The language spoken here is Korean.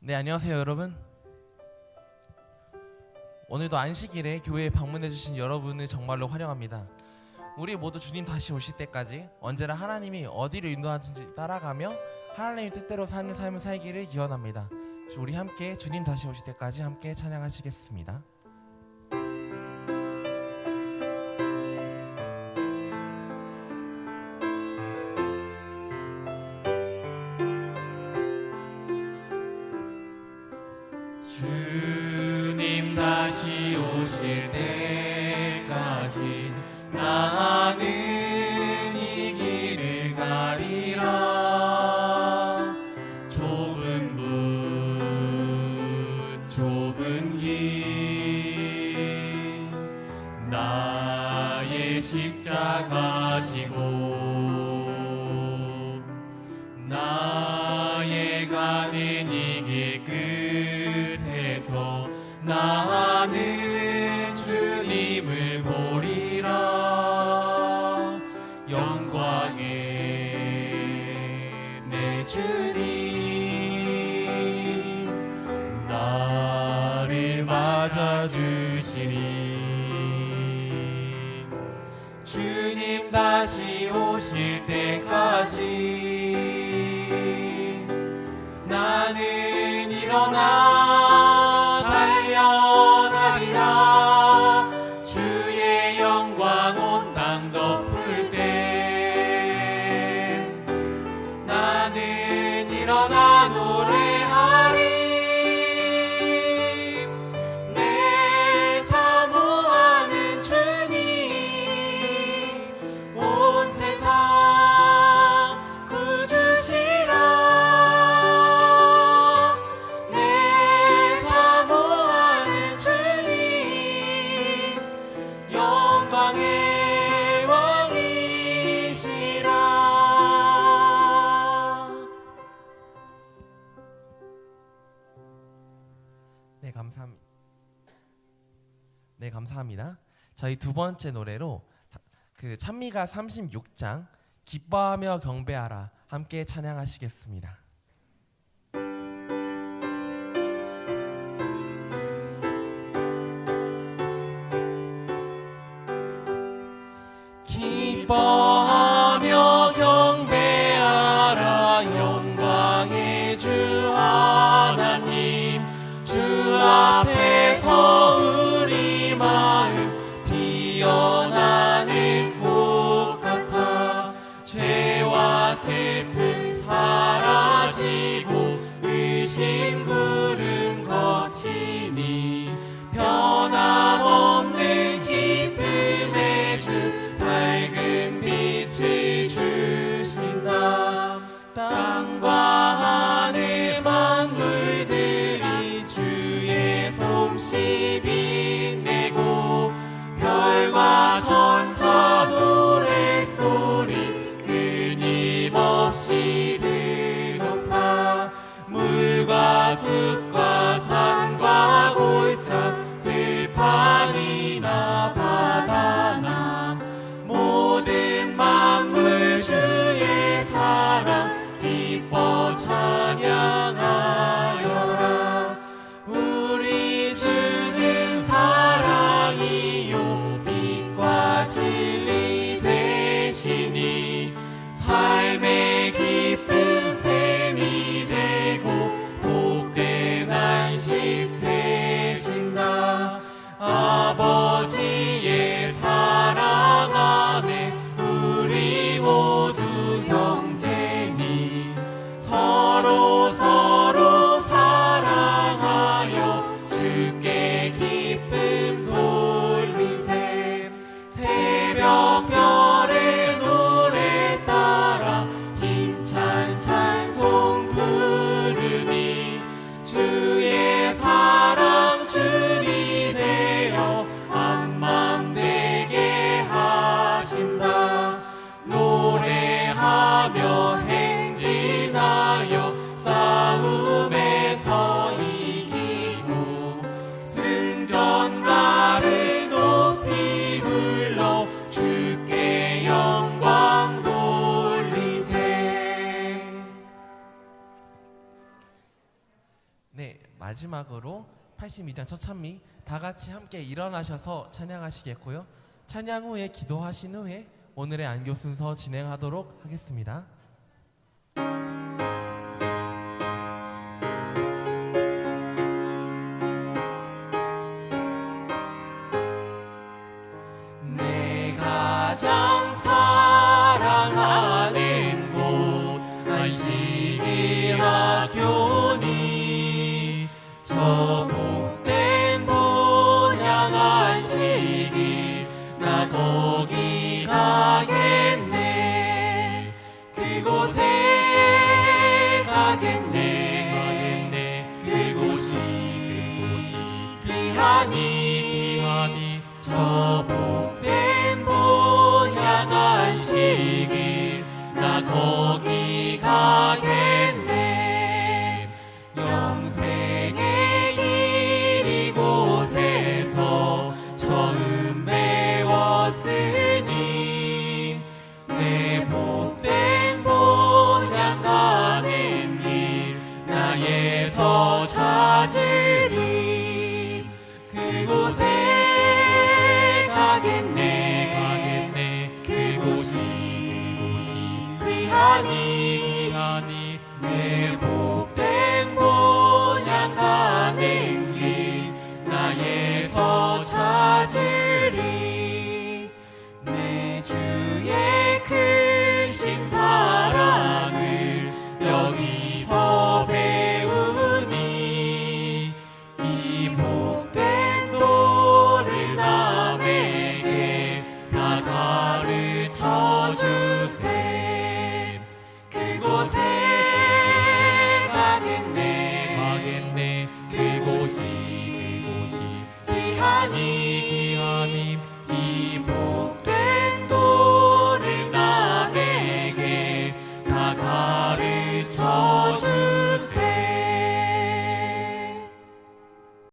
네, 안녕하세요, 여러분. 오늘도 안식일에 교회에 방문해 주신 여러분을 정말로 환영합니다. 우리 모두 주님 다시 오실 때까지 언제나 하나님이 어디로 인도하는지 따라가며 하나님의 뜻대로 사는 삶을 살기를 기원합니다. 우리 함께 주님 다시 오실 때까지 함께 찬양하시겠습니다. 다시 오실 때까지 나 맞아주시니. 주님 다시 오실 때까지 나는 일어나 네, 감사합니다. 네, 감사합니다. 저희 두 번째 노래로 사- 그 찬미가 36장 기뻐하며 경배하라 함께 찬양하시겠습니다. 기뻐 진리 되시니 네, 마지막으로 82장 처찬미 다 같이 함께 일어나셔서 찬양하시겠고요. 찬양 후에 기도하신 후에 오늘의 안교 순서 진행하도록 하겠습니다. 그곳에 가겠네. 그곳이 귀하니 저 복된 본향 안식일. 나 거기 가겠 찾으리 그곳에 가겠네. 그곳이 귀하니 내복 귀